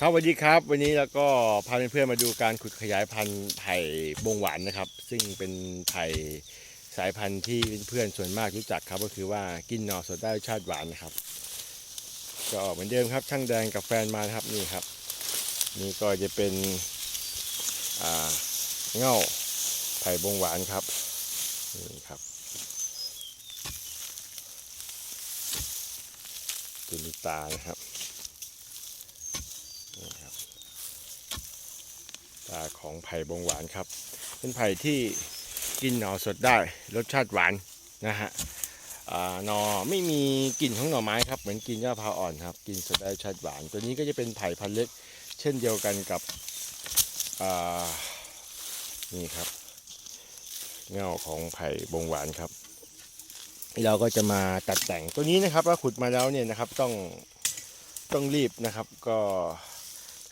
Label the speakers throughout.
Speaker 1: ครับสวัสดีครับ วันนี้เราก็พาเพื่อนๆมาดูการขุดขยายพันธุ์ไผ่บงหวานนะครับ ซึ่งเป็นไผ่สายพันธุ์ที่เพื่อนๆส่วนมากรู้จักครับ ก็คือว่ากินหน่อสดได้รสชาติหวานนะครับ ก็เหมือนเดิมครับ ช่างแดงกับแฟนมานครับนี่ครับ นี่ก็จะเป็นเง่าไผ่บงหวานครับนี่ครับตุลิตานะครับ นี่ครับตาของไผ่บงหวานครับ เป็นไผ่ที่กินหน่อสดได้รสชาติหวานนะฮะหน่อไม่มีกลิ่นของหน่อไม้ครับเหมือนกินยาพาอ่อนครับ กินสดได้ชาติหวาน ตัวนี้ก็จะเป็นไผ่พันเล็ก เช่นเดียวกันกับนี่ครับ เงาของไผ่บงหวานครับ เราก็จะมาตัดแต่งตัวนี้นะครับว่าขุดมาแล้วเนี่ยนะครับต้องต้องรีบนะครับก็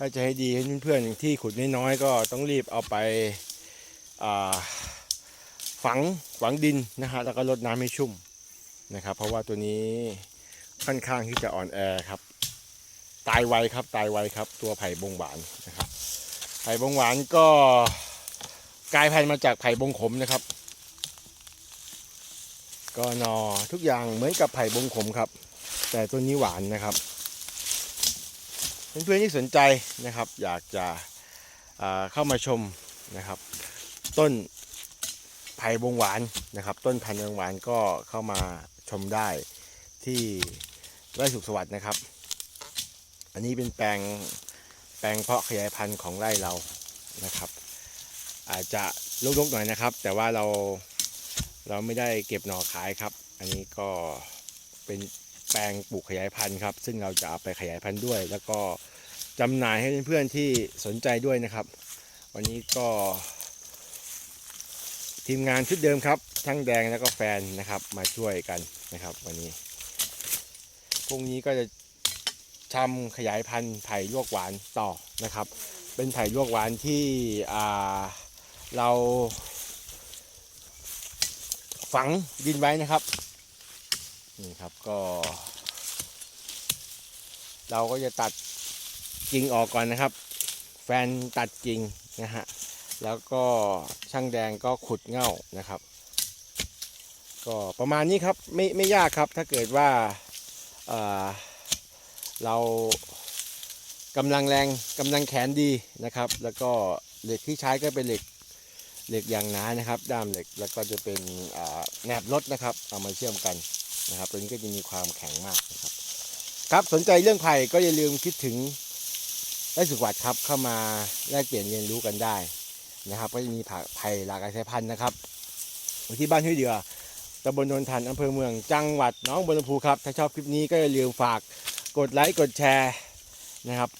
Speaker 1: ถ้าจะให้ดีให้เพื่อนๆที่ขุดน้อยๆก็ต้องรีบเอาไปาฝังฝังดินนะฮะแล้วก็รดน้ำให้ชุ่มนะครับ เพราะว่าตัวนี้ค่อนข้างที่จะอ่อนแอครับ ตายไวครับตายไวครับ ตัวไผ่บงหวานนะครับ ไผ่บงหวานก็กลายพันธุ์มาจากไผ่บงขมนะครับ ก็นอทุกอย่างเหมือนกับไผ่บงขมครับ แต่ตัวนี้หวานนะครับ เพื่อนๆที่สนใจนะครับ อยากจะเข้ามาชมนะครับ ต้นไผ่บงหวานนะครับ ต้นพันธุ์บงหวานก็เข้ามาชมได้ที่ไร่สุขสวัสดิ์นะครับ อันนี้เป็นแปลงแปลงเพาะขยายพันธุ์ของไร่เรานะครับ อาจจะลกๆหน่อยนะครับ แต่ว่าเราเราไม่ได้เก็บหน่อขายครับ อันนี้ก็เป็น แปลงปลูกขยายพันธุ์ครับ ซึ่งเราจะเอาไปขยายพันธุ์ด้วย แล้วก็จำหน่ายให้เพื่อนๆที่สนใจด้วยนะครับ วันนี้ก็ ทีมงานชุดเดิมครับ ทั้งแดงแล้วก็แฟนนะครับมาช่วยกันนะครับ วันนี้พรุ่งนี้ก็จะทำขยายพันธุ์ไผ่ลวกหวานต่อนะครับ เป็นไผ่ลวกหวานที่เราฝังดินไว้นะครับ นี่ครับก็ เราก็จะตัดกิ่งออกก่อนนะครับ แฟนตัดกิ่งนะฮะแล้วก็ช่างแดงก็ขุดเง่านะครับ ก็ประมาณนี้ครับไม่ไม่ยากครับถ้าเกิดว่าเเรากำลังแรงกำลังแขนดีนะครับ แล้วก็เหล็กที่ใช้ก็เป็นเหล็กเหล็กอย่างหนานะครับด้ามเหล็กแล้วก็จะเป็นแหนบรถนะครับ เอามาเชื่อมกัน นะครับ ตัวนี้ก็จะมีความแข็งมากนะครับ ครับสนใจเรื่องไผ่ก็อย่าลืมคิดถึงได้สุขวัตครับเข้ามาแลกเปลี่ยนเรียนรู้กันได้นะครับ ก็จะมีผักไผ่หลากหลายสายพันธุ์นะครับอยู่ที่บ้านห้วยเดือตำบลนนทันอำเภอเมืองจังหวัดน้องบัวลำพูครับ ถ้าชอบคลิปนี้ก็อย่าลืมฝากกดไลค์กดแชร์นะครับ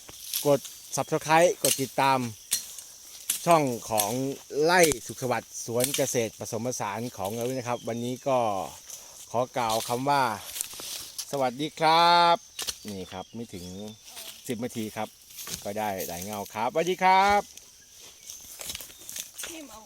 Speaker 1: กด subscribe กดติดตามช่องของไล่สุขสวัสดิ์สวนเกษตรผสมผสานของเราด้วยนะครับ วันนี้ก็ ขอกล่าวคำว่า สวัสดีครับ นี่ครับไม่ถึงสิบนาทีครับ ก็ได้หลายเงาครับสวัสดีครับ
Speaker 2: พิมเอา